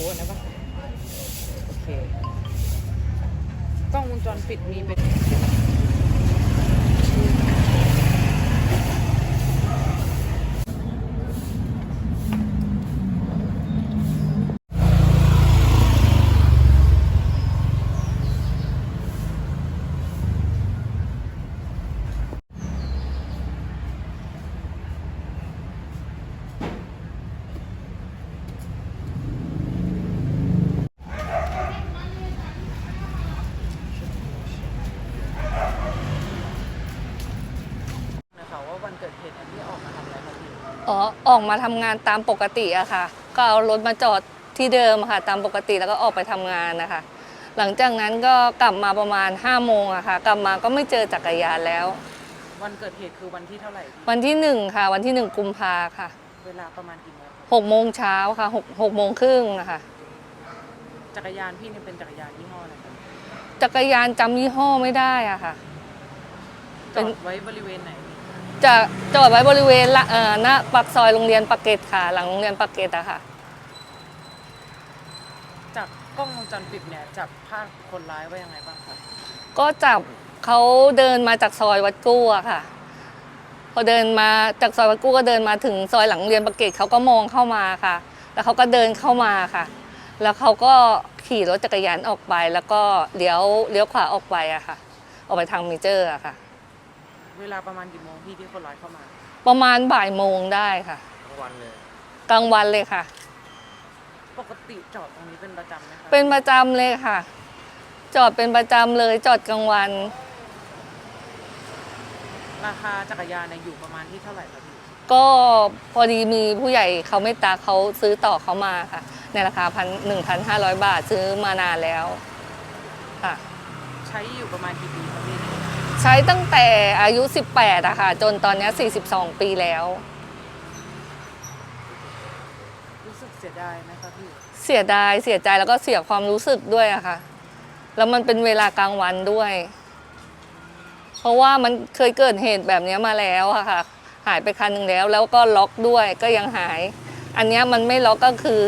มูนะปะโอเค กล้องวงจรปิดมีเป็น นะคะว่าวันเกิดเหตุเนี่ยพี่ออกมาทำอะไรครับพี่ อ๋อออกมาทำงานตามปกติอะค่ะ ก็เอารถมาจอดที่เดิมค่ะ ตามปกติแล้วก็ออกไปทำงานนะคะ หลังจากนั้นก็กลับมาประมาณ5้าโมงอะค่ะ กลับมาก็ไม่เจอจักรยานแล้ว วันเกิดเหตุคือวันที่เท่าไหร่พี่วันที่หนึ่งค่ะ วันที่หนึ่งกุมภาค่ะเวลาประมาณกี่โมงครับหกโมงเช้าค่ะหกหกโมงครึ่งนะคะจักรยานพี่เนี่ยเป็นจักรยานยี่ห้ออะไรครับจักรยานจำยี่ห้อไม่ได้อะค่ะ จอดไว้บริเวณไหนพี่ จะจอดไว้บริเวณละเอ่อหน้าปากซอยโรงเรียนปากเกร็ดค่ะ หลังโรงเรียนปากเกร็ดอะค่ะ จากกล้องวงจรปิดเนี่ยจับภาพคนร้ายไว้ยังไงบ้างครับก็จับเขาเดินมาจากซอยวัดกู้อะค่ะ พอเดินมาจากซอยวัดกู้ก็เดินมาถึงซอยหลังโรงเรียนปากเกร็ดเขาก็มองเข้ามาค่ะ แล้วเขาก็เดินเข้ามาค่ะ แล้วเขาก็ขี่รถจักรยานออกไป แล้วก็เลี้ยวเลี้ยวขวาออกไปอะค่ะ ออกไปทางเมเจอร์อะค่ะ เวลาประมาณกี่โมงพี่ที่คนร้ายเข้ามาประมาณบ่ายโมงได้ค่ะ ทั้งวันเลย กลางวันเลยค่ะ ปกติจอดตรงนี้เป็นประจำไหมครับเป็นประจำเลยค่ะ จอดเป็นประจำเลยจอดกลางวัน ราคาจักรยานเนี่ยอยู่ประมาณที่เท่าไหร่ครับพี่ก็พอดีมีผู้ใหญ่เขาไม่ตาเขาซื้อต่อเขามาค่ะ ในราคาพันหนึ่งพันห้าร้อยบาทซื้อมานานแล้วค่ะ ใช้อยู่ประมาณกี่ปีครับพี่ ใช้ตั้งแต่อายุ 18อะค่ะ จนตอนเนี้ย42 ปีแล้ว รู้สึกเสียดายไหมครับพี่ เสียดายเสียใจแล้วก็เสียความรู้สึกด้วยอะค่ะ แล้วมันเป็นเวลากลางวันด้วย เพราะว่ามันเคยเกิดเหตุแบบเนี้ยมาแล้วอะค่ะ หายไปคันหนึ่งแล้ว แล้วก็ล็อกด้วยก็ยังหาย อันเนี้ยมันไม่ล็อกก็คือ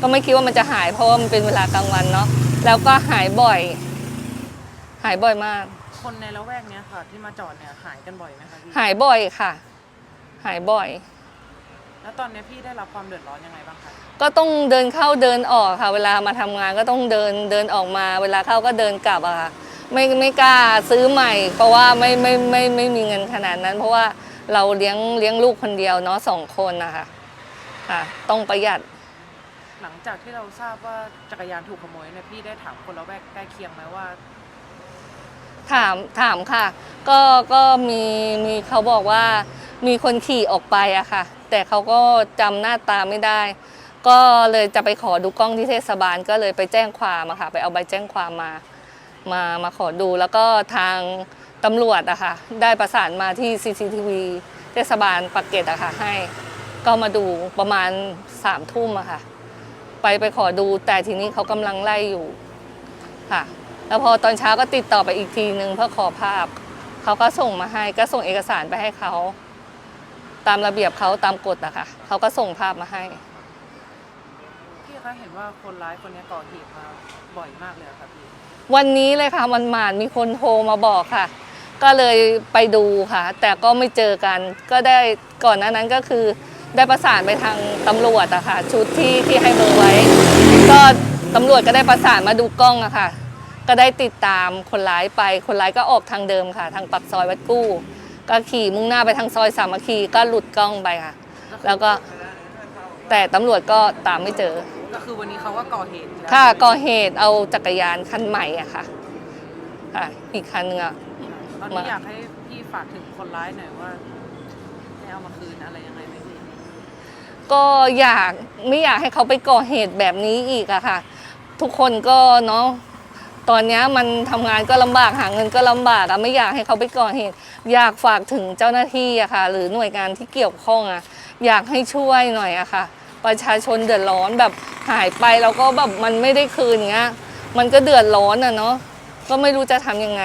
ก็ไม่คิดว่ามันจะหายเพราะว่ามันเป็นเวลากลางวันเนาะแล้วก็หายบ่อย หายบ่อยมาก คนในละแวกเนี้ยค่ะ ที่มาจอดเนี่ยหายกันบ่อยไหมครับพี่หายบ่อยค่ะ หายบ่อย แล้วตอนเนี้ยพี่ได้รับความเดือดร้อนยังไงบ้างคะก็ต้องเดินเข้าเดินออกค่ะ เวลามาทำงานก็ต้องเดินเดินออกมา เวลาเข้าก็เดินกลับอะค่ะไม่ไม่กล้าซื้อใหม่ เพราะว่าไม่ไม่ไม่ไม่ไม่มีเงินขนาดนั้น เพราะว่าเราเลี้ยงเลี้ยงลูกคนเดียวเนาะสองคนนะคะค่ะ ต้องประหยัด หลังจากที่เราทราบว่าจักรยานถูกขโมยเนี่ยพี่ได้ถามคนละแวกใกล้เคียงไหมว่า ถามถามค่ะ ก็ก็มีมีเขาบอกว่ามีคนขี่ออกไปอะค่ะ แต่เขาก็จำหน้าตาไม่ได้ ก็เลยจะไปขอดูกล้องที่เทศบาลก็เลยไปแจ้งความอะค่ะ ไปเอาใบแจ้งความมา มามาขอดูแล้วก็ทางตำรวจอะค่ะ ได้ประสานมาที่ CCTV เทศบาลปากเกร็ดอะค่ะให้ ก็มาดูประมาณสามทุ่มอะค่ะ ไปไปขอดูแต่ทีนี้เขากำลังไล่อยู่ค่ะ แล้วพอตอนเช้าก็ติดต่อไปอีกทีนึงเพื่อขอภาพ เขาก็ส่งมาให้ก็ส่งเอกสารไปให้เขา ตามระเบียบเขาตามกฎอะค่ะเขาก็ส่งภาพมาให้ พี่คะเห็นว่าคนร้ายคนเนี้ยก่อเหตุมาบ่อยมากเลยอะครับพี่ วันนี้เลยค่ะมันหมานมีคนโทรมาบอกค่ะ ก็เลยไปดูค่ะ แต่ก็ไม่เจอกัน ก็ได้ก่อนหน้านั้นก็คือ ได้ประสานไปทางตำรวจอะค่ะ ชุดที่ที่ให้เบอร์ไว้ ก็ตำรวจก็ได้ประสานมาดูกล้องอะค่ะ ก็ได้ติดตามคนร้ายไป คนร้ายก็ออกทางเดิมค่ะ ทางปักซอยวัดกู้ ก็ขี่มุ่งหน้าไปทางซอยสามัคคีก็หลุดกล้องไปค่ะ แล้วก็แต่ตำรวจก็ตามไม่เจอ ก็คือวันนี้เขาก็ก่อเหตุแล้วค่ะก่อเหตุเอาจักรยานคันใหม่อะค่ะค่ะ อีกคันหนึงอะ ตอนมานี้อยากให้พี่ฝากถึงคนร้ายหน่อยว่าให้เอามาคืนอะไรยังไงไหมพี่ ก็อยากไม่อยากให้เขาไปก่อเหตุแบบนี้อีกอะค่ะ ทุกคนก็เนาะ ตอนนี้มันทำงานก็ลำบากหาเงินก็ลำบากอะไม่อยากให้เขาไปก่อเหตุอยากฝากถึงเจ้าหน้าที่อะค่ะ หรือหน่วยงานที่เกี่ยวข้องอะอยากให้ช่วยหน่อยอะค่ะ ประชาชนเดือดร้อนแบบหายไปแล้วก็แบบมันไม่ได้คืนเงี้ยมันก็เดือดร้อนอะเนาะก็ไม่รู้จะทำยังไง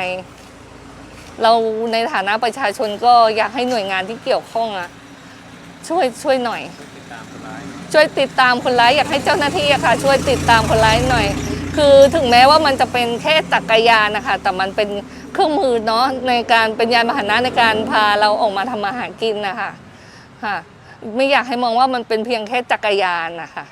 เราในฐานะประชาชนก็อยากให้หน่วยงานที่เกี่ยวข้องอะช่วยช่วยหน่อยติดตามคนร้ายช่วยติดตามคนร้ายอยากให้เจ้าหน้าที่อะค่ะ ช่วยติดตามคนร้ายหน่อย คือถึงแม้ว่ามันจะเป็นแค่จักรยานนะคะ แต่มันเป็นเครื่องมือเนาะในการเป็นยานพาหนะในการพาเราออกมาทำมาหากินนะคะค่ะ ไม่อยากให้มองว่ามันเป็นเพียงแค่จักรยานนะคะ